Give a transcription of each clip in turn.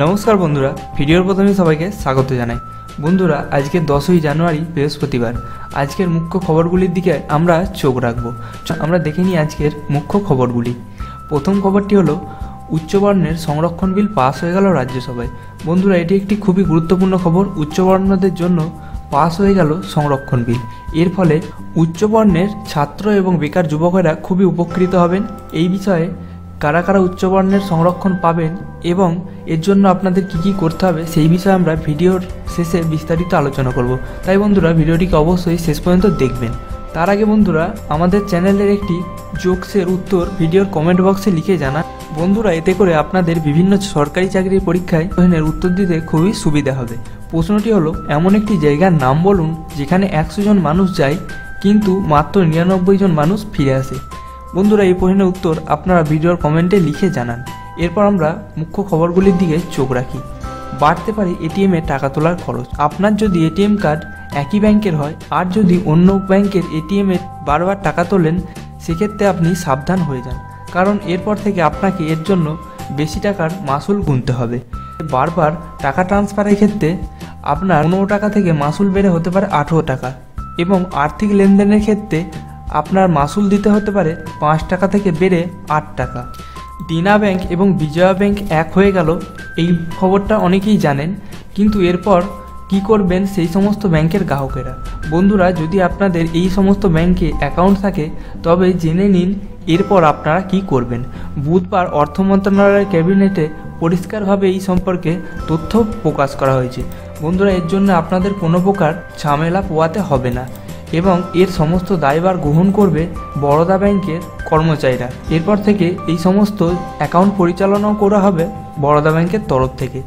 নমস্কার বন্ধুরা, ভিডিওর প্রথমে সবাইকে স্বাগত জানাই। বন্ধুরা, আজকে দশই জানুয়ারি, বৃহস্পতিবার। আজকের মুখ্য খবরগুলির দিকে আমরা চোখ রাখব। আমরা দেখে নিই আজকের মুখ্য খবরগুলি। প্রথম খবরটি হলো, উচ্চবর্ণের সংরক্ষণ বিল পাস হয়ে গেল রাজ্যসভায়। বন্ধুরা, এটি একটি খুবই গুরুত্বপূর্ণ খবর। উচ্চবর্ণদের জন্য পাস হয়ে গেল সংরক্ষণ বিল। এর ফলে উচ্চবর্ণের ছাত্র এবং বেকার যুবকেরা খুবই উপকৃত হবেন। এই বিষয়ে কারা কারা উচ্চবর্ণের সংরক্ষণ পাবেন এবং এর জন্য আপনাদের কি কি করতে হবে, সেই বিষয়ে আমরা ভিডিওর শেষে বিস্তারিত আলোচনা করব। তাই বন্ধুরা, ভিডিওটিকে অবশ্যই শেষ পর্যন্ত দেখবেন। তার আগে বন্ধুরা, আমাদের চ্যানেলের একটি জোকসের উত্তর ভিডিওর কমেন্ট বক্সে লিখে জানান। বন্ধুরা, এতে করে আপনাদের বিভিন্ন সরকারি চাকরির পরীক্ষায় প্রশ্নের উত্তর দিতে খুবই সুবিধা হবে। প্রশ্নটি হলো, এমন একটি জায়গার নাম বলুন, যেখানে একশো জন মানুষ যায়, কিন্তু মাত্র নিরানব্বই জন মানুষ ফিরে আসে। বন্ধুরা, এই প্রশ্নের উত্তর আপনারা ভিডিওর কমেন্টে লিখে জানান। এরপর আমরা মুখ্য খবরগুলির দিকে চোখ রাখি। বাড়তে পারে এটিএমে টাকা তোলার খরচ। আপনার যদি এটিএম কার্ড একই ব্যাংকের হয়, আর যদি অন্য ব্যাংকের এটিএমে বারবার টাকা তোলেন, সেক্ষেত্রে আপনি সাবধান হয়ে যান। কারণ এরপর থেকে আপনাকে এর জন্য বেশি টাকার মাসুল গুনতে হবে। বারবার টাকা ট্রান্সফারের ক্ষেত্রে আপনার পনেরো টাকা থেকে মাসুল বেড়ে হতে পারে আঠেরো টাকা। এবং আর্থিক লেনদেনের ক্ষেত্রে আপনার মাসুল দিতে হতে পারে পাঁচ টাকা থেকে বেড়ে আট টাকা। ডিনা ব্যাংক এবং বিজয়া ব্যাংক এক হয়ে গেল, এই খবরটা অনেকেই জানেন। কিন্তু এরপর কি করবেন সেই সমস্ত ব্যাংকের গ্রাহকেরা? বন্ধুরা, যদি আপনাদের এই সমস্ত ব্যাংকে অ্যাকাউন্ট থাকে, তবে জেনে নিন এরপর আপনারা কি করবেন। বুধবার অর্থ মন্ত্রণালয়ের ক্যাবিনেটে পরিষ্কারভাবে এই সম্পর্কে তথ্য প্রকাশ করা হয়েছে। বন্ধুরা, এর জন্য আপনাদের কোনো প্রকার ঝামেলা পোয়াতে হবে না। এবং এর সমস্ত দায়ভার গ্রহণ করবে বরোদা ব্যাংকের কর্মচারীরা। এরপর থেকে এই সমস্ত অ্যাকাউন্ট পরিচালনাও করা হবে বরোদা ব্যাংকের তরফ থেকে।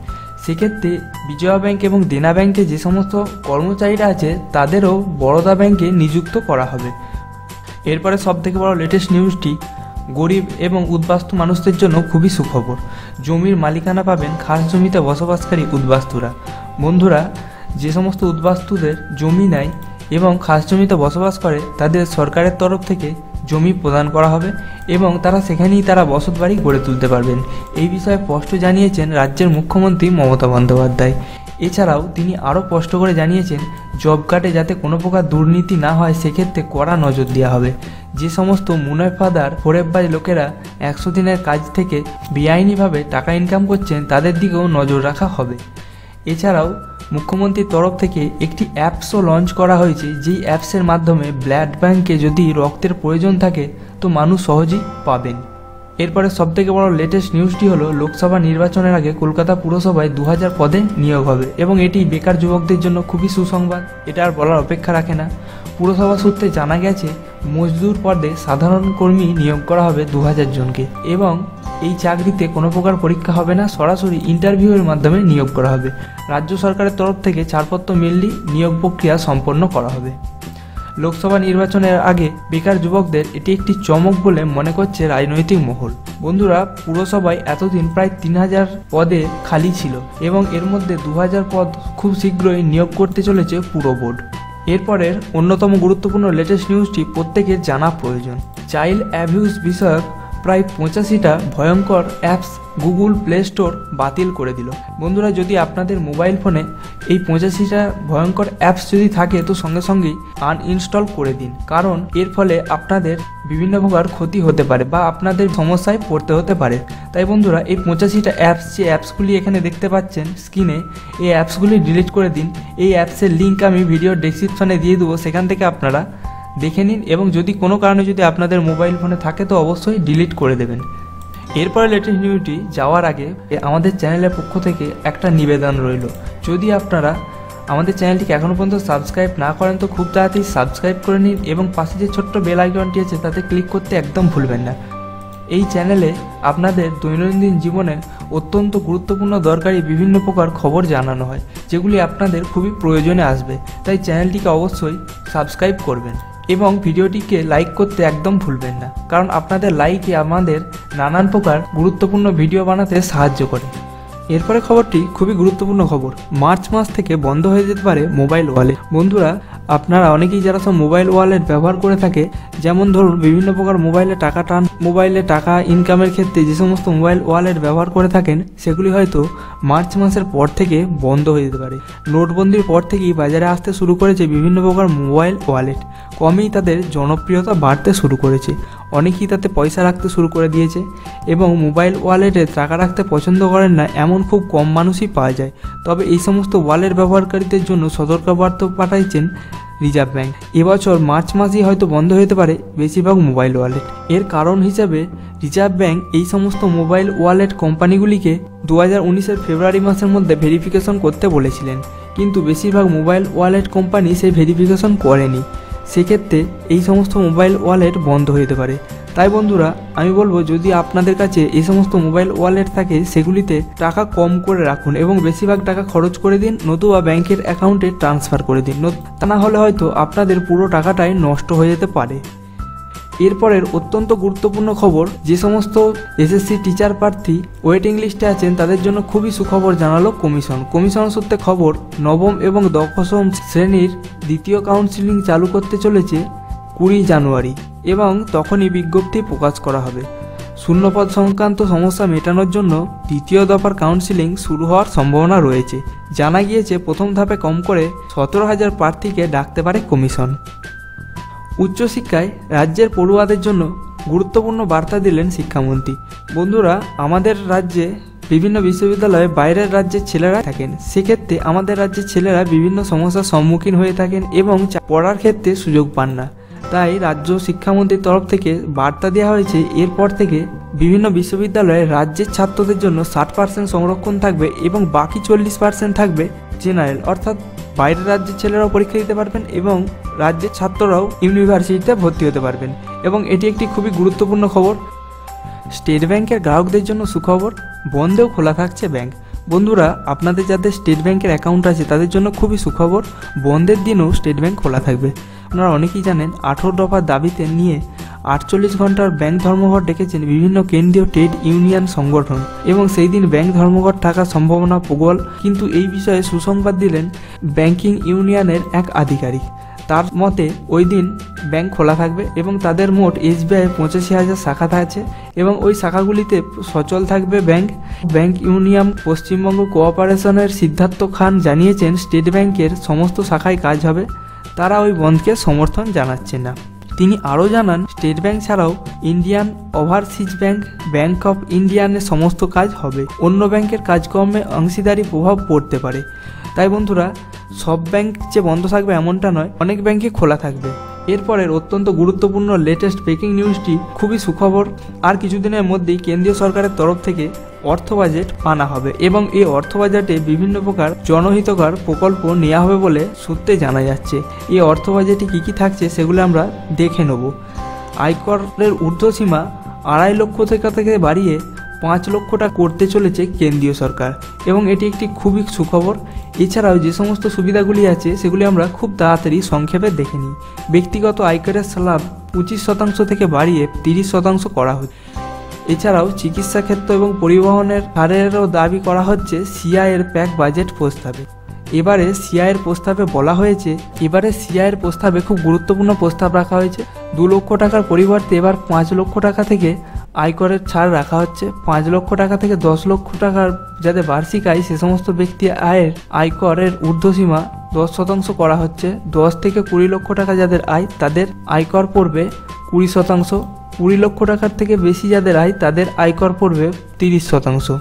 সেক্ষেত্রে বিজয়া ব্যাংক এবং দেনা ব্যাংকে যে সমস্ত কর্মচারীরা আছে, তাদেরও বরোদা ব্যাংকে নিযুক্ত করা হবে। এরপরে সব থেকে বড় লেটেস্ট নিউজটি গরিব এবং উদ্বাস্তু মানুষদের জন্য খুবই সুখবর। জমির মালিকানা পাবেন খাস জমিতে বসবাসকারী উদ্বাস্তুরা। বন্ধুরা, যে সমস্ত উদ্বাস্তুদের জমি নাই এবং খাস জমিতে বসবাস করে, তাদের সরকারের তরফ থেকে জমি প্রদান করা হবে এবং তারা সেখানেই তারা বসত বাড়ি গড়ে তুলতে পারবেন। এই বিষয়ে স্পষ্ট জানিয়েছেন রাজ্যের মুখ্যমন্ত্রী মমতা বন্দ্যোপাধ্যায়। এছাড়াও তিনি আরও স্পষ্ট করে জানিয়েছেন, জব কার্ডে যাতে কোনো প্রকার দুর্নীতি না হয়, সেক্ষেত্রে কড়া নজর দেওয়া হবে। যে সমস্ত মুনাফাদার ফোরেববাজ লোকেরা একশো দিনের কাজ থেকে বেআইনিভাবে টাকা ইনকাম করছেন, তাদের দিকেও নজর রাখা হবে। এছাড়াও মুখ্যমন্ত্রীর তরফ থেকে একটি অ্যাপসও লঞ্চ করা হয়েছে, যেই অ্যাপসের মাধ্যমে ব্লাড ব্যাঙ্কে যদি রক্তের প্রয়োজন থাকে, তো মানুষ সহজেই পাবেন। এরপরে সবথেকে বড় লেটেস্ট নিউজটি হলো, লোকসভা নির্বাচনের আগে কলকাতা পুরসভায় দু হাজার পদে নিয়োগ হবে, এবং এটি বেকার যুবকদের জন্য খুবই সুসংবাদ। এটা আর বলার অপেক্ষা রাখে না। পুরসভা সূত্রে জানা গেছে, মজদুর পদে সাধারণ কর্মী নিয়োগ করা হবে দু হাজার জনকে এবং এই চাকরিতে কোনো প্রকার পরীক্ষা হবে না, সরাসরি ইন্টারভিউয়ের মাধ্যমে নিয়োগ করা হবে। রাজ্য সরকারের তরফ থেকে ছাড়পত্র মিললেই নিয়োগ প্রক্রিয়া সম্পন্ন করা হবে। লোকসভা নির্বাচনের আগে বেকার যুবকদের এটি একটি চমক বলে মনে করছে রাজনৈতিক মহল। বন্ধুরা, পুরসভায় এতদিন প্রায় তিন হাজার পদে খালি ছিল এবং এর মধ্যে দু হাজার পদ খুব শীঘ্রই নিয়োগ করতে চলেছে পুরো বোর্ড। এরপরের অন্যতম গুরুত্বপূর্ণ লেটেস্ট নিউজটি প্রত্যেকের জানা প্রয়োজন। চাইল্ড অ্যাবিউজ বিষয়ক প্রায় পঁচাশিটা ভয়ঙ্কর অ্যাপস গুগল প্লে স্টোর বাতিল করে দিল। বন্ধুরা, যদি আপনাদের মোবাইল ফোনে এই পঁচাশিটা ভয়ঙ্কর অ্যাপস যদি থাকে, তো সঙ্গে সঙ্গেই আনইনস্টল করে দিন। কারণ, এর ফলে আপনাদের বিভিন্ন প্রকার ক্ষতি হতে পারে বা আপনাদের সমস্যায় পড়তে হতে পারে। তাই বন্ধুরা, এই পঁচাশিটা অ্যাপস, যে অ্যাপসগুলি এখানে দেখতে পাচ্ছেন স্ক্রিনে এই অ্যাপসগুলি ডিলিট করে দিন। এই অ্যাপসের লিঙ্ক আমি ভিডিও ডেসক্রিপশনে দিয়ে দেবো। সেখান থেকে আপনারা দেখে নিন এবং যদি কোনো কারণে যদি আপনাদের মোবাইল ফোনে থাকে তো অবশ্যই ডিলিট করে দেবেন। এরপরে লেটেস্ট নিউজটি যাওয়ার আগে আমাদের চ্যানেলের পক্ষ থেকে একটা নিবেদন রইল। যদি আপনারা আমাদের চ্যানেলটিকে এখনও পর্যন্ত সাবস্ক্রাইব না করেন তো খুব তাড়াতাড়ি সাবস্ক্রাইব করে নিন এবং পাশে যে ছোট্ট বেল আইকনটি আছে তাতে ক্লিক করতে একদম ভুলবেন না। এই চ্যানেলে আপনাদের দৈনন্দিন জীবনে অত্যন্ত গুরুত্বপূর্ণ, দরকারি বিভিন্ন প্রকার খবর জানানো হয়, যেগুলি আপনাদের খুবই প্রয়োজনে আসবে। তাই চ্যানেলটিকে অবশ্যই সাবস্ক্রাইব করবেন। এবং ভিডিওটিকে লাইক করতে একদম ভুলবেন না। কারণ আপনাদের লাইকই আমাদের নানান প্রকার গুরুত্বপূর্ণ ভিডিও বানাতে সাহায্য করে। এরপরে খবরটি খুবই গুরুত্বপূর্ণ খবর। মার্চ মাস থেকে বন্ধ হয়ে যেতে পারে মোবাইল ওয়ালেট বন্ধুরা, আপনারা অনেকেই যারা সব মোবাইল ওয়ালেট ব্যবহার করে থাকে, যেমন ধরুন বিভিন্ন প্রকার মোবাইলে টাকা টান, মোবাইলে টাকা ইনকামের ক্ষেত্রে যে সমস্ত মোবাইল ওয়ালেট ব্যবহার করে থাকেন, সেগুলি হয়তো মার্চ মাসের পর থেকে বন্ধ হয়ে যেতে পারে। নোটবন্দির পর থেকেই বাজারে আসতে শুরু করেছে বিভিন্ন প্রকার মোবাইল ওয়ালেট। কমেই তাদের জনপ্রিয়তা বাড়তে শুরু করেছে। অনেকেই তাতে পয়সা রাখতে শুরু করে দিয়েছে এবং মোবাইল ওয়ালেটে টাকা রাখতে পছন্দ করেন না এমন খুব কম মানুষই পাওয়া যায়। তবে এই সমস্ত ওয়ালেট ব্যবহারকারীদের জন্য সতর্কবার্তা পাঠাইছেন রিজার্ভ ব্যাঙ্ক এবছর মার্চ মাসেই হয়তো বন্ধ হতে পারে বেশিরভাগ মোবাইল ওয়ালেট। এর কারণ হিসাবে রিজার্ভ ব্যাঙ্ক এই সমস্ত মোবাইল ওয়ালেট কোম্পানিগুলিকে দু হাজার ফেব্রুয়ারি মাসের মধ্যে ভেরিফিকেশন করতে বলেছিলেন। কিন্তু বেশিরভাগ মোবাইল ওয়ালেট কোম্পানি সেই ভেরিফিকেশন করেনি। সেক্ষেত্রে এই সমস্ত মোবাইল ওয়ালেট বন্ধ হয়ে যেতে পারে। তাই বন্ধুরা, আমি বলব যদি আপনাদের কাছে এই সমস্ত মোবাইল ওয়ালেট থাকে, সেগুলিতে টাকা কম করে রাখুন এবং বেশিরভাগ টাকা খরচ করে দিন, নতুবা ব্যাংকের অ্যাকাউন্টে ট্রান্সফার করে দিন। তা না হলে হয়তো আপনাদের পুরো টাকাটাই নষ্ট হয়ে যেতে পারে। এরপরের অত্যন্ত গুরুত্বপূর্ণ খবর, যে সমস্ত এসএসসি টিচার প্রার্থী ওয়েটিং লিস্টে আছেন, তাদের জন্য খুবই সুখবর জানালো কমিশন। কমিশন সূত্রে খবর, নবম এবং দশম শ্রেণির দ্বিতীয় কাউন্সিলিং চালু করতে চলেছে কুড়ি জানুয়ারি এবং তখনই বিজ্ঞপ্তি প্রকাশ করা হবে। শূন্যপদ সংক্রান্ত সমস্যা মেটানোর জন্য দ্বিতীয় দফার কাউন্সিলিং শুরু হওয়ার সম্ভাবনা রয়েছে। জানা গিয়েছে, প্রথম ধাপে কম করে সতেরো হাজার প্রার্থীকে ডাকতে পারে কমিশন। উচ্চশিক্ষায় রাজ্যের পড়ুয়াদের জন্য গুরুত্বপূর্ণ বার্তা দিলেন শিক্ষামন্ত্রী। বন্ধুরা, আমাদের রাজ্যে বিভিন্ন বিশ্ববিদ্যালয়ে বাইরের রাজ্যের ছেলেরা থাকেন। সেক্ষেত্রে আমাদের রাজ্যের ছেলেরা বিভিন্ন সমস্যার সম্মুখীন হয়ে থাকেন এবং পড়ার ক্ষেত্রে সুযোগ পান না। তাই রাজ্য শিক্ষামন্ত্রীর তরফ থেকে বার্তা দেওয়া হয়েছে, এরপর থেকে বিভিন্ন বিশ্ববিদ্যালয়ে রাজ্যের ছাত্রদের জন্য ষাট পার্সেন্ট সংরক্ষণ থাকবে এবং বাকি চল্লিশ পার্সেন্ট থাকবে জেনারেল। অর্থাৎ বাইরের রাজ্যের ছেলেরাও পরীক্ষা দিতে পারবেন এবং রাজ্যের ছাত্ররাও ইউনিভার্সিটিতে ভর্তি হতে পারবেন এবং এটি একটি খুবই গুরুত্বপূর্ণ খবর। স্টেট ব্যাংকের গ্রাহকদের জন্য সুখবর, বন্ধেও খোলা থাকছে ব্যাংক। বন্ধুরা, আপনাদের যাদের স্টেট ব্যাংকের অ্যাকাউন্ট আছে, তাদের জন্য খুবই সুখবর, বন্ধের দিনও স্টেট ব্যাংক খোলা থাকবে। আপনারা অনেকেই জানেন, আঠেরো দফার দাবিতে নিয়ে আটচল্লিশ ঘণ্টার ব্যাংক ধর্মঘট ডেকেছেন বিভিন্ন কেন্দ্রীয় ট্রেড ইউনিয়ন সংগঠন এবং সেই দিন ব্যাংক ধর্মঘট থাকার সম্ভাবনা প্রবল। কিন্তু এই বিষয়ে সুসংবাদ দিলেন ব্যাংকিং ইউনিয়নের এক আধিকারিক। তার মতে, ওই দিন ব্যাংক খোলা থাকবে এবং তাদের মোট এসবিআই পঁচাশি হাজার শাখা আছে এবং ওই শাখাগুলিতে সচল থাকবে ব্যাংক। ব্যাংক ইউনিয়ন পশ্চিমবঙ্গ কোঅপারেশনের সিদ্ধার্থ খান জানিয়েছেন, স্টেট ব্যাংকের সমস্ত শাখায় কাজ হবে। তারা ওই বন্ধকে সমর্থন জানাচ্ছে না। তিনি আরও জানান, স্টেট ব্যাংক ছাড়াও Indian overseas bank bank of ইন্ডিয়ানের সমস্ত কাজ হবে। অন্য ব্যাংকের কাজকর্মে অংশীদারি প্রভাব পড়তে পারে। তাই বন্ধুরা সব ব্যাংক যে বন্ধ থাকবে এমনটা নয়, অনেক ব্যাংকে খোলা থাকবে। এরপরের অত্যন্ত গুরুত্বপূর্ণ লেটেস্ট ব্রেকিং নিউজটি খুবই সুখবর, আর কিছুদিনের মধ্যেই কেন্দ্রীয় সরকারের তরফ থেকে অর্থ বাজেট আনা হবে এবং এই অর্থ বাজেটে বিভিন্ন প্রকার জনহিতকর প্রকল্প নেওয়া হবে বলে সূত্রে জানা যাচ্ছে। এই অর্থ বাজেটে কী কী থাকছে সেগুলো আমরা দেখে নেব। আয়করের ঊর্ধ্বসীমা আড়াই লক্ষ টাকা থেকে বাড়িয়ে পাঁচ লক্ষটা করতে চলেছে কেন্দ্রীয় সরকার এবং এটি একটি খুবই সুখবর। এছাড়াও যে সমস্ত সুবিধাগুলি আছে, সেগুলি আমরা খুব তাড়াতাড়ি সংক্ষেপে দেখে নিই। ব্যক্তিগত আয়করের স্ল্যাব পঁচিশ শতাংশ থেকে বাড়িয়ে তিরিশ শতাংশ করা হচ্ছে। এছাড়াও চিকিৎসা ক্ষেত্র এবং পরিবহনের হারেরও দাবি করা হচ্ছে সিআইয়ের প্যাক বাজেট প্রস্তাবে। এবারে সিআইয়ের প্রস্তাবে বলা হয়েছে, এবারে সিআইয়ের প্রস্তাবে খুব গুরুত্বপূর্ণ প্রস্তাব রাখা হয়েছে। দু লক্ষ টাকার পরিবর্তে এবার পাঁচ লক্ষ টাকা থেকে আয়করের ছাড় রাখা হচ্ছে। পাঁচ লক্ষ টাকা থেকে দশ লক্ষ টাকার যাদের বার্ষিক আয়, সে সমস্ত ব্যক্তি আয়ের আয়করের ঊর্ধ্বসীমা দশ শতাংশ করা হচ্ছে। দশ থেকে কুড়ি লক্ষ টাকা যাদের আয়, তাদের আয়কর পড়বে কুড়ি শতাংশ। কুড়ি লক্ষ টাকার থেকে বেশি যাদের আয়, তাদের আয়কর পড়বে তিরিশ শতাংশ।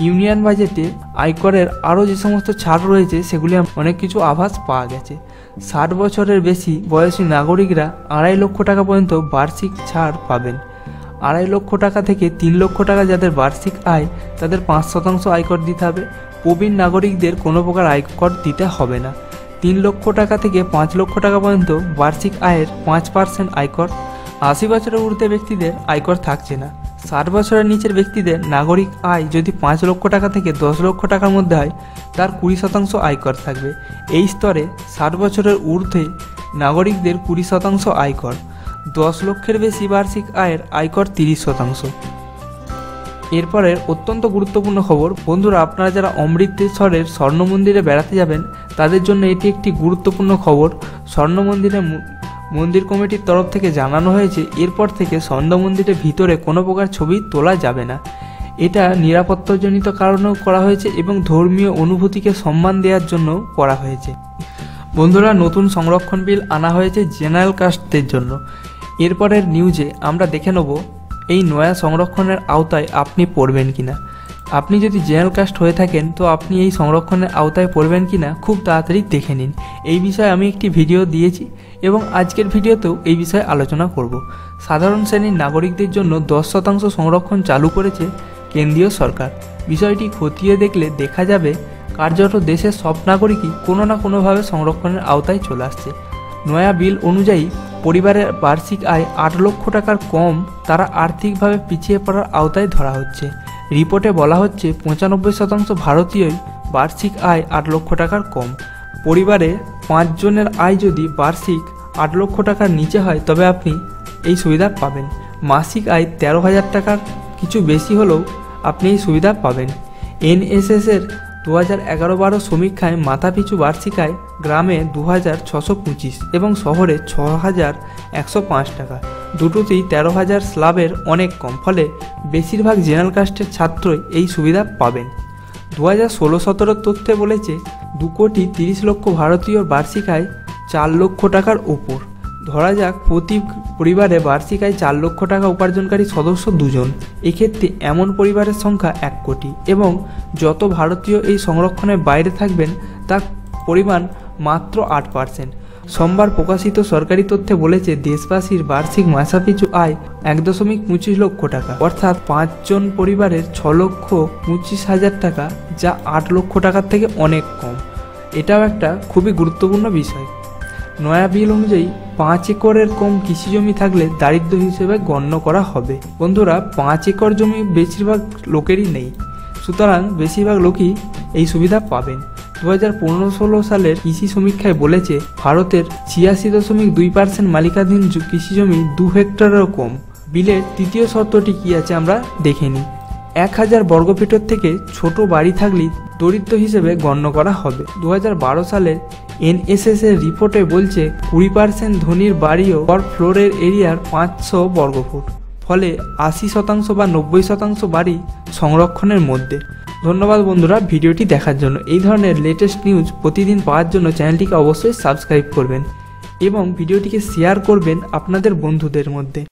ইউনিয়ন বাজেটে আয়করের আরও যে সমস্ত ছাড় রয়েছে, সেগুলি অনেক কিছু আভাস পাওয়া গেছে। ষাট বছরের বেশি বয়সী নাগরিকরা আড়াই লক্ষ টাকা পর্যন্ত বার্ষিক ছাড় পাবেন। আড়াই লক্ষ টাকা থেকে তিন লক্ষ টাকা যাদের বার্ষিক আয়, তাদের পাঁচ শতাংশ আয়কর দিতে হবে। প্রবীণ নাগরিকদের কোনো প্রকার আয়কর দিতে হবে না। তিন লক্ষ টাকা থেকে পাঁচ লক্ষ টাকা পর্যন্ত বার্ষিক আয়ের পাঁচ পার্সেন্ট আয়কর। আশি বছরের ঊর্ধ্বে ব্যক্তিদের আয়কর থাকছে না। ষাট বছরের নিচের ব্যক্তিদের নাগরিক আয় যদি পাঁচ লক্ষ টাকা থেকে দশ লক্ষ টাকার মধ্যে হয়, তার কুড়ি শতাংশ আয়কর থাকবে। এই স্তরে ষাট বছরের ঊর্ধ্বে নাগরিকদের কুড়ি শতাংশ আয়কর। দশ লক্ষের বেশি বার্ষিক আয়ের আয়কর তিরিশ শতাংশ। এরপরের অত্যন্ত গুরুত্বপূর্ণ খবর, বন্ধুরা, আপনারা যারা অমৃতসরের স্বর্ণ মন্দিরে বেড়াতে যাবেন, তাদের জন্য এটি একটি গুরুত্বপূর্ণ খবর। স্বর্ণ মন্দিরে মন্দির কমিটির তরফ থেকে জানানো হয়েছে, এরপর থেকে স্বর্ণ মন্দিরের ভিতরে কোনো প্রকার ছবি তোলা যাবে না। এটা নিরাপত্তাজনিত কারণেও করা হয়েছে এবং ধর্মীয় অনুভূতিকে সম্মান দেওয়ার জন্য করা হয়েছে। বন্ধুরা, নতুন সংরক্ষণ বিল আনা হয়েছে জেনারেল কাস্টদের জন্য। এরপরের নিউজে আমরা দেখে নেব, এই নয়া সংরক্ষণের আওতায় আপনি পড়বেন কিনা। আপনি যদি জেনারেল কাস্ট হয়ে থাকেন, তো আপনি এই সংরক্ষণের আওতায় পড়বেন কিনা খুব তাড়াতাড়ি দেখে নিন। এই বিষয়ে আমি একটি ভিডিও দিয়েছি এবং আজকের ভিডিওতেও এই বিষয়ে আলোচনা করব। সাধারণ শ্রেণির নাগরিকদের জন্য দশ শতাংশ সংরক্ষণ চালু করেছে কেন্দ্রীয় সরকার। বিষয়টি খতিয়ে দেখলে দেখা যাবে, কার্যত দেশের সব নাগরিকই কোনো না কোনোভাবে সংরক্ষণের আওতায় চলে আসছে। নয়া বিল অনুযায়ী পরিবারের বার্ষিক আয় আট লক্ষ টাকার কম, তারা আর্থিকভাবে পিছিয়ে পড়ার আওতায় ধরা হচ্ছে। রিপোর্টে বলা হচ্ছে, পঁচানব্বই শতাংশ ভারতীয়ই বার্ষিক আয় আট লক্ষ টাকার কম। পরিবারে পাঁচজনের আয় যদি বার্ষিক আট লক্ষ টাকার নিচে হয়, তবে আপনি এই সুবিধা পাবেন। মাসিক আয় তেরো হাজার টাকার, কিছু বেশি হলেও আপনি এই সুবিধা পাবেন। এনএসএস এর দু হাজার এগারো বারো সমীক্ষায় মাথাপিছু বার্ষিক আয় গ্রামে দু হাজার ছশো পঁচিশ এবং শহরে ছ হাজার একশো পাঁচ টাকা। দুটোতেই তেরো হাজার স্ল্যাবের অনেক কম, ফলে বেশিরভাগ জেনারেল কাস্টের ছাত্রই এই সুবিধা পাবেন। দু হাজার ষোলো সতেরোর তথ্যে বলেছে, দু কোটি তিরিশ লক্ষ ভারতীয় বার্ষিক আয় চার লক্ষ টাকার ওপর ধরা যাক, প্রতি পরিবারে বার্ষিক আয় চার লক্ষ টাকা, উপার্জনকারী সদস্য দুজন। এক্ষেত্রে এমন পরিবারের সংখ্যা এক কোটি এবং যত ভারতীয় এই সংরক্ষণের বাইরে থাকবেন, তার পরিমাণ মাত্র আট পার্সেন্ট। সোমবার প্রকাশিত সরকারি তথ্যে বলেছে, দেশবাসীর বার্ষিক মাসাপিছু আয় এক দশমিক পঁচিশ লক্ষ টাকা। অর্থাৎ পাঁচজন পরিবারের ছ লক্ষ পঁচিশ হাজার টাকা, যা আট লক্ষ টাকার থেকে অনেক কম। এটাও একটা খুবই গুরুত্বপূর্ণ বিষয়। নয়া বিল অনুযায়ী পাঁচ একরের কম কৃষি জমি থাকলে দারিদ্র হিসেবে গণ্য করা হবে। বন্ধুরা, পাঁচ একর জমি বেশিরভাগ লোকেরই নেই। সুতরাং বেশিরভাগ লোকই এই সুবিধা পাবেন। দু হাজার পনেরো ষোলো সালের কৃষি সমীক্ষায় বলেছে, ভারতের ছিয়াশি দশমিক দুই পার্সেন্ট মালিকাধীন কৃষি জমি দু হেক্টরেরও কম। বিলের তৃতীয় শর্তটি কী আছে আমরা দেখে নিই। এক হাজার বর্গফিটের থেকে ছোট বাড়ি থাকলে দরিদ্র হিসেবে গণ্য করা হবে। দু হাজার সালের এনএসএস এর রিপোর্টে বলছে, কুড়ি পার্সেন্ট ধনীর বাড়িও পর ফ্লোরের এরিয়ার পাঁচশো বর্গফুট, ফলে আশি শতাংশ বা নব্বই শতাংশ বাড়ি সংরক্ষণের মধ্যে। ধন্যবাদ বন্ধুরা ভিডিওটি দেখার জন্য। এই ধরনের লেটেস্ট নিউজ প্রতিদিন পাওয়ার জন্য চ্যানেলটিকে অবশ্যই সাবস্ক্রাইব করবেন এবং ভিডিওটিকে শেয়ার করবেন আপনাদের বন্ধুদের মধ্যে।